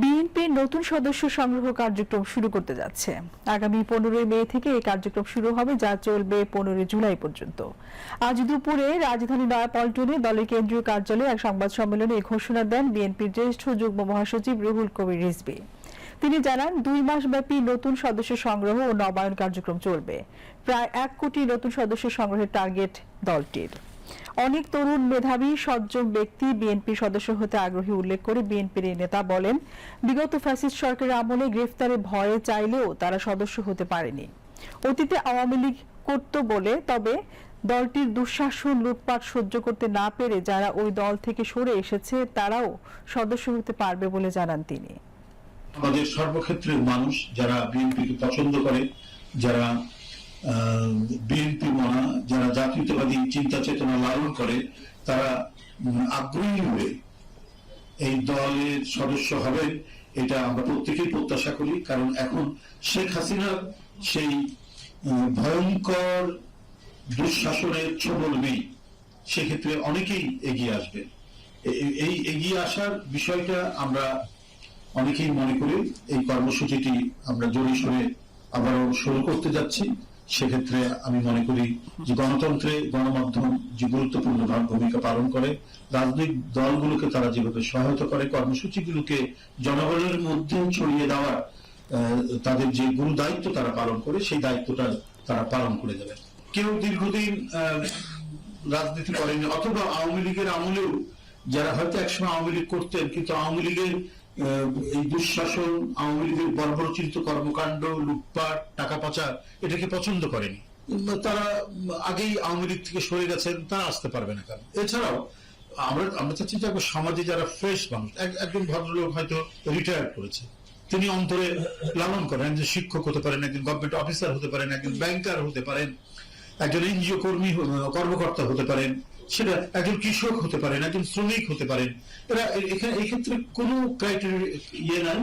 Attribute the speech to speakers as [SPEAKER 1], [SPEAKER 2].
[SPEAKER 1] বিএনপির নতুন সদস্য সংগ্রহ কার্যক্রম শুরু করতে যাচ্ছে। আগামী পনেরোই মে থেকে এই কার্যক্রম শুরু হবে, যা চলবে পনেরোই জুলাই পর্যন্ত। আজ দুপুরে রাজধানী নয়াপল্টনে দলের কেন্দ্রীয় কার্যালয়ে এক সংবাদ সম্মেলনে ঘোষণা দেন বিএনপির জ্যেষ্ঠ যুগ্ম মহাসচিব রুহুল কবির রিজভী। তিনি জানান, দুই মাস ব্যাপী নতুন সদস্য সংগ্রহ ও নবায়ন কার্যক্রম চলবে। প্রায় এক কোটি নতুন সদস্য সংগ্রহের টার্গেট দলটির। অনেক তরুণ মেধাবী সজ্জন ব্যক্তি বিএনপি সদস্য হতে আগ্রহী উল্লেখ করে বিএনপির এই নেতা বলেন, বিগত ফ্যাসিস্ট সরকারের আমলে গ্রেফতারে ভয়ে চাইলেও তারা সদস্য হতে পারেনি। অতীতে আওয়ামী লীগ করত বলে, তবে দলটির দুঃশাসন লুটপাট সহ্য করতে না পেরে যারা ওই দল থেকে সরে এসেছে, তারাও সদস্য হতে পারবে বলে জানান তিনি।
[SPEAKER 2] আমাদের সর্বক্ষেত্রের মানুষ যারা বিএনপিকে পছন্দ করে, যারা যারা চিন্তা চেতনা লালন করে, তারা আগ্রহী হয়ে এই দলের সদস্য হবেন এটা আমরা প্রত্যেকেই প্রত্যাশা করি। কারণ এখন শেখ হাসিনার সেই ভয়ঙ্কর দুঃশাসনের ছবল নেই। সেক্ষেত্রে অনেকেই এগিয়ে আসবে। এই এগিয়ে আসার বিষয়টা আমরা অনেকেই মনে করি এই কর্মসূচিটি আমরা জোরে সোরে আবারও শুরু করতে যাচ্ছি। সেক্ষেত্রে আমি মনে করি যে গণতন্ত্রে গণমাধ্যম যে গুরুত্বপূর্ণ ভূমিকা পালন করে, রাজনৈতিক দলগুলোকে তারা যেভাবে সহায়তা করে, কর্মসূচিগুলোকে জনগণের মধ্যে ছড়িয়ে দেওয়ার তাদের যে গুরু দায়িত্ব তারা পালন করে, সেই দায়িত্বটা তারা পালন করে যাবে কেউ দীর্ঘদিন রাজনীতি করেনি, অথবা আওয়ামী লীগের আমলেও যারা হয়তো একসময় আওয়ামী লীগ করতেন, কিন্তু আওয়ামী লীগের এই দুঃশাসন আওয়ামী লীগের বর্বরচিত কর্মকাণ্ড, লুটপাট, টাকা পাচার এটাকে পছন্দ করেনি? তারা আগেই আওয়ামী লীগ থেকে সরে গেছেন, তারা আসতে পারবে না কেন? এছাড়াও, আমরা আমরা চাচ্ছি যে সমাজে যারা ফ্রেশ মানুষ একজন ভদ্রলোক হয়তো রিটায়ার করেছে। তিনি অন্তরে লালন করেন একজন শিক্ষক হতে পারেন, একজন গভর্নমেন্ট অফিসার হতে পারেন, একজন ব্যাংকার হতে পারেন, একজন এনজিও কর্মী কর্মকর্তা হতে পারেন। সেটা একজন কৃষক হতে পারেন একজন শ্রমিক হতে পারেন এরা এখানে এই ক্ষেত্রে কোনো ক্রাইটেরিয়া ইয়ে নাই।